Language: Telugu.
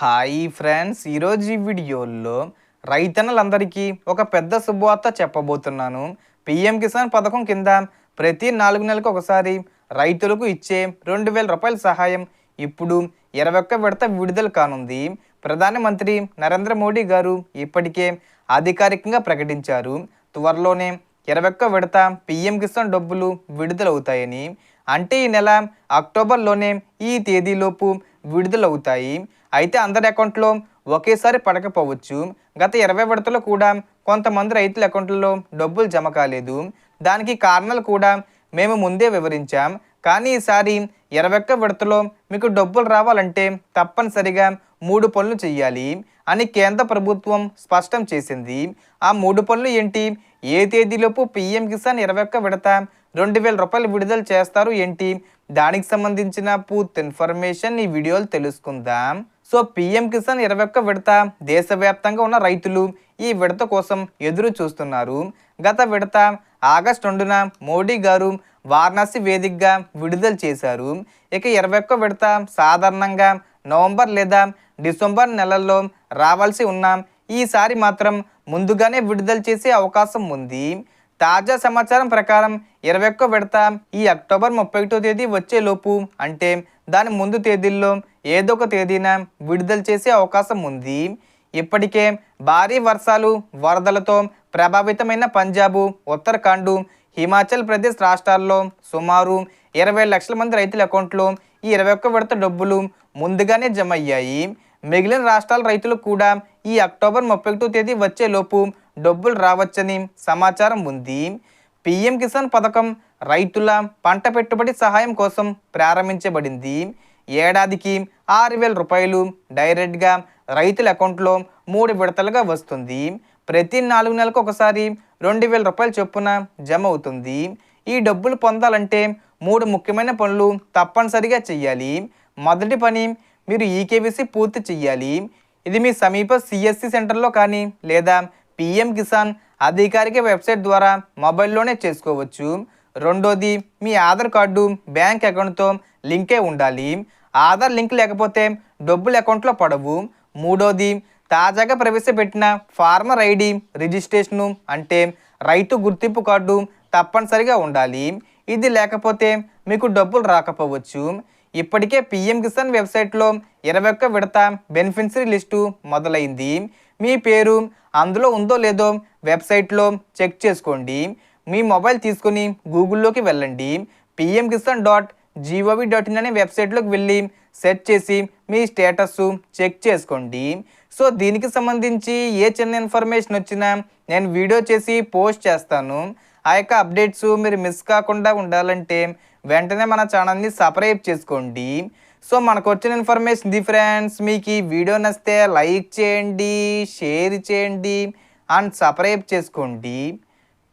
హాయ్ ఫ్రెండ్స్ ఈరోజు ఈ వీడియోలో రైతన్నలందరికీ ఒక పెద్ద శుభవార్త చెప్పబోతున్నాను. పిఎం కిసాన్ పథకం కింద ప్రతి నాలుగు నెలలకు ఒకసారి రైతులకు ఇచ్చే రెండు వేల రూపాయల సహాయం ఇప్పుడు ఇరవై ఒక్క విడత విడుదల కానుంది. ప్రధానమంత్రి నరేంద్ర మోడీ గారు ఇప్పటికే అధికారికంగా ప్రకటించారు. త్వరలోనే ఇరవై ఒక్క విడత పిఎం కిసాన్ డబ్బులు విడుదలవుతాయని అంటే ఈ నెల అక్టోబర్లోనే ఈ తేదీలోపు విడుదలవుతాయి. అయితే అందరి అకౌంట్లో ఒకేసారి పడకపోవచ్చు. గత ఇరవై విడతలో కూడా కొంతమంది రైతుల అకౌంట్లలో డబ్బులు జమ కాలేదు. దానికి కారణాలు కూడా మేము ముందే వివరించాం. కానీ ఈసారి ఇరవై ఒక్క విడతలో మీకు డబ్బులు రావాలంటే తప్పనిసరిగా మూడు పనులు చేయాలి అని కేంద్ర ప్రభుత్వం స్పష్టం చేసింది. ఆ మూడు పనులు ఏంటి? ఏ తేదీలోపు పిఎం కిసాన్ ఇరవై ఒక్క విడత రెండు వేల రూపాయలు విడుదల చేస్తారు ఏంటి? దానికి సంబంధించిన పూర్తి ఇన్ఫర్మేషన్ ఈ వీడియోలు తెలుసుకుందాం. సో పిఎం కిసాన్ ఇరవై ఒక్క విడత దేశవ్యాప్తంగా ఉన్న రైతులు ఈ విడత కోసం ఎదురు చూస్తున్నారు. గత విడత ఆగస్టు రెండున మోడీ గారు వారణాసి వేదికగా విడుదల చేశారు. ఇక ఇరవై ఒక్క విడత సాధారణంగా నవంబర్ లేదా డిసెంబర్ నెలల్లో రావాల్సి ఉన్న ఈసారి మాత్రం ముందుగానే విడుదల చేసే అవకాశం ఉంది. తాజా సమాచారం ప్రకారం ఇరవై ఒక్క విడత ఈ అక్టోబర్ ముప్పై ఒకటో తేదీ వచ్చేలోపు అంటే దాని ముందు తేదీల్లో ఏదో ఒక తేదీన విడుదల చేసే అవకాశం ఉంది. ఇప్పటికే భారీ వర్షాలు వరదలతో ప్రభావితమైన పంజాబు ఉత్తరాఖండ్ హిమాచల్ ప్రదేశ్ రాష్ట్రాల్లో సుమారు ఇరవై లక్షల మంది రైతుల అకౌంట్లో ఈ ఇరవై ఒక్క విడత డబ్బులు ముందుగానే జమ అయ్యాయి. మిగిలిన రాష్ట్రాల రైతులు కూడా ఈ అక్టోబర్ ముప్పై ఒకటో తేదీ వచ్చేలోపు డబ్బులు రావచ్చని సమాచారం ఉంది. పిఎం కిసాన్ పథకం రైతుల పంట పెట్టుబడి సహాయం కోసం ప్రారంభించబడింది. ఏడాదికి ఆరు వేల రూపాయలు డైరెక్ట్గా రైతుల అకౌంట్లో మూడు విడతలుగా వస్తుంది. ప్రతి నాలుగు నెలలకు ఒకసారి రెండు వేల రూపాయల చొప్పున జమ అవుతుంది. ఈ డబ్బులు పొందాలంటే మూడు ముఖ్యమైన పనులు తప్పనిసరిగా చెయ్యాలి. మొదటి పని మీరు ఈకేబీసీ పూర్తి చెయ్యాలి. ఇది మీ సమీప సిఎస్సి సెంటర్లో కానీ లేదా పిఎం కిసాన్ అధికారిక వెబ్సైట్ ద్వారా మొబైల్లోనే చేసుకోవచ్చు. రెండోది మీ ఆధార్ కార్డు బ్యాంక్ అకౌంట్తో లింకే ఉండాలి. ఆధార్ లింక్ లేకపోతే డబ్బులు అకౌంట్లో పడవు. మూడోది తాజాగా ప్రవేశపెట్టిన ఫార్మర్ ఐడి రిజిస్ట్రేషను అంటే రైతు గుర్తింపు కార్డు తప్పనిసరిగా ఉండాలి. ఇది లేకపోతే మీకు డబ్బులు రాకపోవచ్చు. ఇప్పటికే పిఎం కిసాన్ వెబ్సైట్లో ఇరవై ఒక్క విడత బెనిఫిషరీ లిస్టు మొదలైంది. మీ పేరు అందులో ఉందో లేదో వెబ్సైట్లో చెక్ చేసుకోండి. మీ మొబైల్ తీసుకొని గూగుల్లోకి వెళ్ళండి. PM Kisan dot gov dot in అనే వెబ్సైట్లోకి వెళ్ళి సెర్చ్ చేసి మీ స్టేటస్ చెక్ చేసుకోండి. సో దీనికి సంబంధించి ఏ చిన్న ఇన్ఫర్మేషన్ వచ్చినా నేను వీడియో చేసి పోస్ట్ చేస్తాను. ఆ యొక్క అప్డేట్స్ మీరు మిస్ కాకుండా ఉండాలంటే వెంటనే మన ఛానల్ని సబ్స్క్రైబ్ చేసుకోండి. సో మనకు వచ్చిన ఇన్ఫర్మేషన్ ది ఫ్రెండ్స్ మీకు ఈ వీడియో నచ్చితే లైక్ చేయండి షేర్ చేయండి అండ్ సబ్స్క్రైబ్ చేసుకోండి.